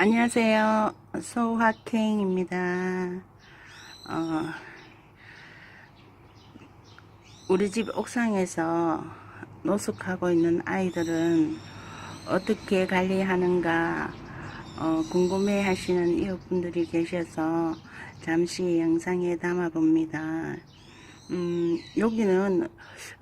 안녕하세요. 소화킹입니다. 어, 우리 집 옥상에서 노숙하고 있는 아이들은 어떻게 관리하는가 어, 궁금해 하시는 이웃분들이 계셔서 잠시 영상에 담아 봅니다. 음, 여기는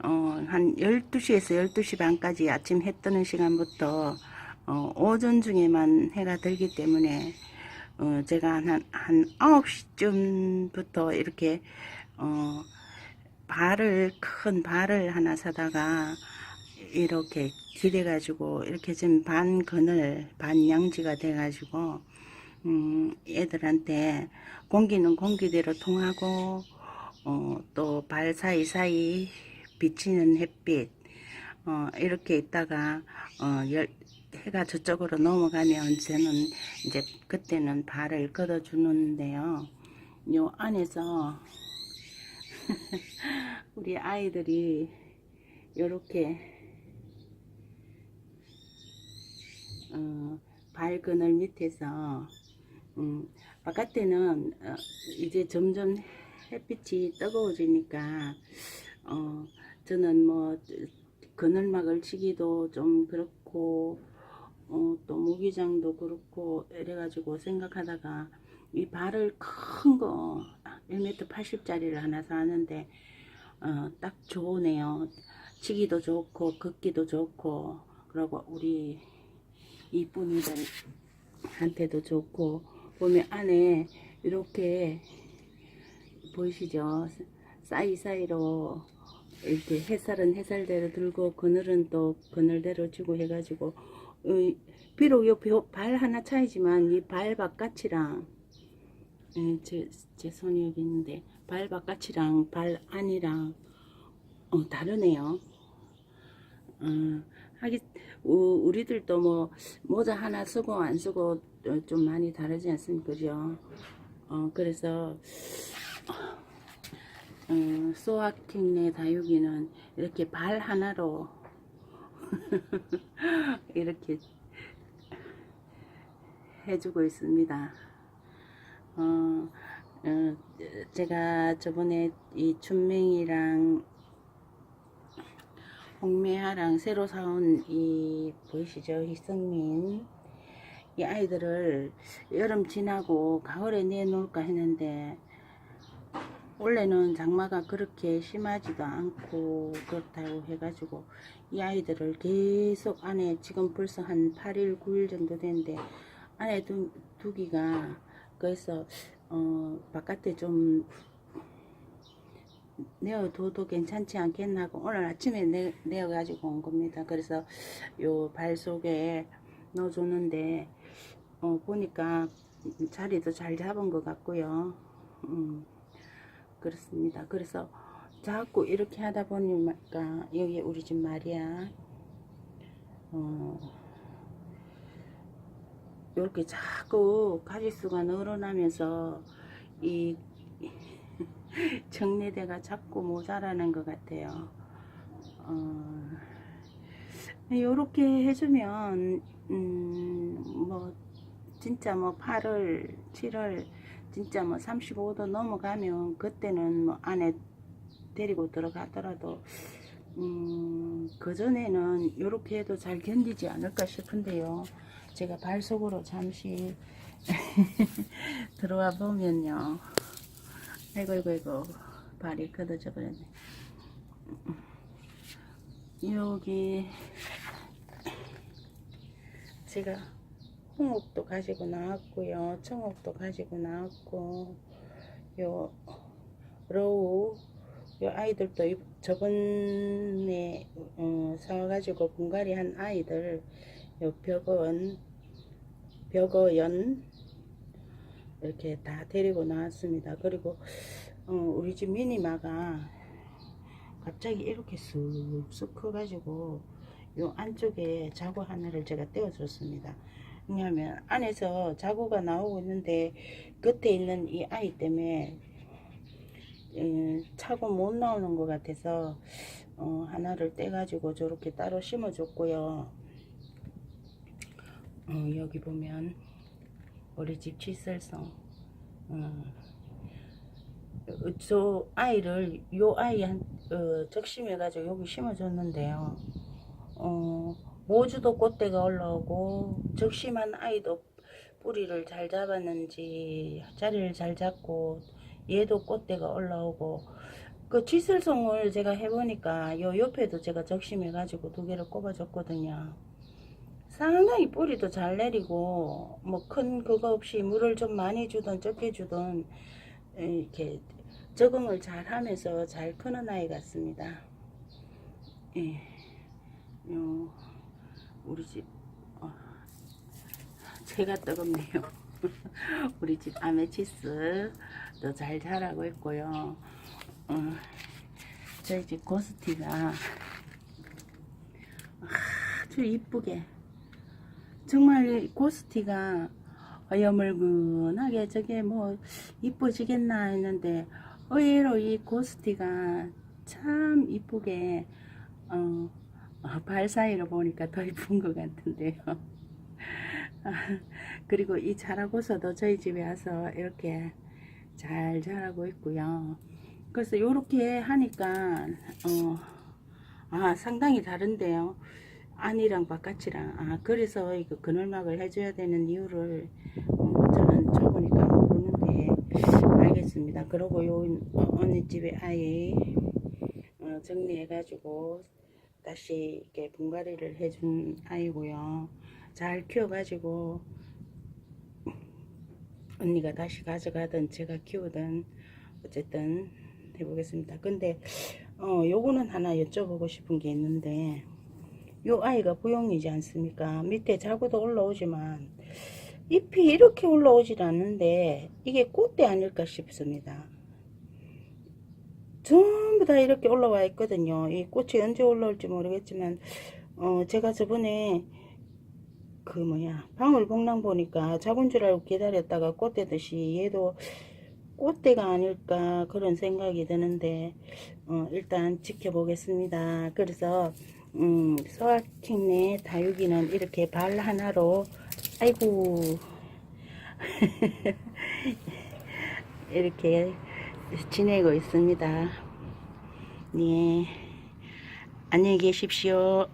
어, 한 12시에서 12시 반까지 아침 해 뜨는 시간부터 어, 오전 중에만 해가 들기 때문에 어, 제가 한, 한 9시쯤부터 이렇게 어, 발을 큰 발을 하나 사다가 이렇게 길해가지고 이렇게 좀반 그늘 반 양지가 돼 가지고 음, 애들한테 공기는 공기대로 통하고 어, 또 발 사이사이 비치는 햇빛 어, 이렇게 있다가 어, 열, 해가 저쪽으로 넘어가면 저는 이제 그때는 발을 걷어 주는데요. 요 안에서 우리 아이들이 요렇게 어, 발그늘 밑에서 음, 바깥에는 어, 이제 점점 햇빛이 뜨거워지니까 어, 저는 뭐 그늘막을 치기도 좀 그렇고 어, 또 무기장도 그렇고 이래가지고 생각하다가 이 발을 큰 거 1m 80짜리를 하나 사는데 어, 딱 좋으네요. 치기도 좋고 걷기도 좋고 그리고 우리 이쁜이들한테도 좋고 보면 안에 이렇게 보이시죠? 사이사이로 이렇게 햇살은 햇살대로 들고 그늘은 또 그늘대로 주고 해가지고 어, 비록 요발 하나 차이지만 이 발 바깥이랑 예, 제, 제 손이 여기 있는데 발 바깥이랑 발 안이랑 어, 다르네요. 어, 하기 우, 우리들도 뭐 모자 하나 쓰고 안 쓰고 어, 좀 많이 다르지 않습니까? 그죠? 어, 그래서 어, 소아킹네 다육이는 이렇게 발 하나로 이렇게 해주고 있습니다. 어, 어, 제가 저번에 이 춘맹이랑 홍매하랑 새로 사온 이 보이시죠? 희성민 이 아이들을 여름 지나고 가을에 내놓을까 했는데 원래는 장마가 그렇게 심하지도 않고 그렇다고 해가지고 이 아이들을 계속 안에 지금 벌써 한 8일 9일 정도 됐는데 안에 두, 두기가 그래서 어 바깥에 좀 내어둬도 괜찮지 않겠나 하고 오늘 아침에 내, 내어 가지고 온 겁니다 그래서 요 발 속에 넣어 줬는데 어 보니까 자리도 잘 잡은 것 같고요 음. 그렇습니다. 그래서 자꾸 이렇게 하다 보니까 여기 우리 집 말이야. 어, 이렇게 자꾸 가지수가 늘어나면서 이 정리대가 자꾸 모자라는 것 같아요. 어, 이렇게 해주면 음, 뭐 진짜 뭐 8월, 7월 진짜 뭐 35도 넘어가면 그때는 뭐 안에 데리고 들어가더라도 음, 그전에는 이렇게 해도 잘 견디지 않을까 싶은데요. 제가 발 속으로 잠시 들어와 보면요. 아이고, 아이고, 아이고, 발이 걷어져 버렸네. 여기 제가 홍옥도 가지고 나왔고요. 청옥도 가지고 나왔고 요 로우 요 아이들도 이- 저번에 어, 사와가지고 분갈이 한 아이들 요 벽은 벽어연 이렇게 다 데리고 나왔습니다. 그리고 어, 우리 집 미니마가 갑자기 이렇게 쑥쑥 커가지고 요 안쪽에 자구 하나를 제가 떼어줬습니다. 왜냐하면 안에서 자구가 나오고 있는데 겉에 있는 이 아이 때문에 음, 차고 못 나오는 것 같아서 어, 하나를 떼가지고 저렇게 따로 심어줬고요. 어, 여기 보면 우리 집 칫솔송. 음. 어, 저 아이를 요 아이 한 어, 적심해가지고 여기 심어줬는데요. 어, 모주도 꽃대가 올라오고 적심한 아이도 뿌리를 잘 잡았는지 자리를 잘 잡고 얘도 꽃대가 올라오고 그 칫솔송을 제가 해보니까 요 옆에도 제가 적심해 가지고 두 개를 꼽아 줬거든요. 상당히 뿌리도 잘 내리고 뭐 큰 그거 없이 물을 좀 많이 주든 적게 주든 이렇게 적응을 잘 하면서 잘 크는 아이 같습니다. 예. 요, 우리 집, 어, 제가 뜨겁네요. 우리 집 아메치스도 잘 자라고 있고요. 어, 저희 집 고스티가 아주 이쁘게 정말 이 고스티가 여물근하게 저게 뭐 이뻐지겠나 했는데 의외로 이 고스티가 참 이쁘게 어, 어, 발 사이로 보니까 더 이쁜 것 같은데요. 아, 그리고 이 자라고서도 저희 집에 와서 이렇게 잘 자라고 있고요. 그래서 이렇게 하니까 어, 아 상당히 다른데요. 안이랑 바깥이랑 아 그래서 이거 그늘막을 해줘야 되는 이유를 어, 저는 저보니까 모르는데 알겠습니다. 그리고 요 어, 언니 집에 아예 어, 정리해가지고 다시 이렇게 분갈이를 해준 아이고요. 잘 키워가지고 언니가 다시 가져가든 제가 키우든 어쨌든 해보겠습니다. 근데 어 요거는 하나 여쭤보고 싶은 게 있는데 요 아이가 부용이지 않습니까? 밑에 자구도 올라오지만 잎이 이렇게 올라오질 않는데 이게 꽃대 아닐까 싶습니다. 전부 다 이렇게 올라와 있거든요. 이 꽃이 언제 올라올지 모르겠지만 어 제가 저번에 그 뭐야 방울복랑 보니까 잡은 줄 알고 기다렸다가 꽃대듯이 얘도 꽃대가 아닐까 그런 생각이 드는데 어, 일단 지켜보겠습니다. 그래서 음, 소아킹네 다육이는 이렇게 발 하나로 아이고 이렇게 지내고 있습니다. 네 안녕히 계십시오.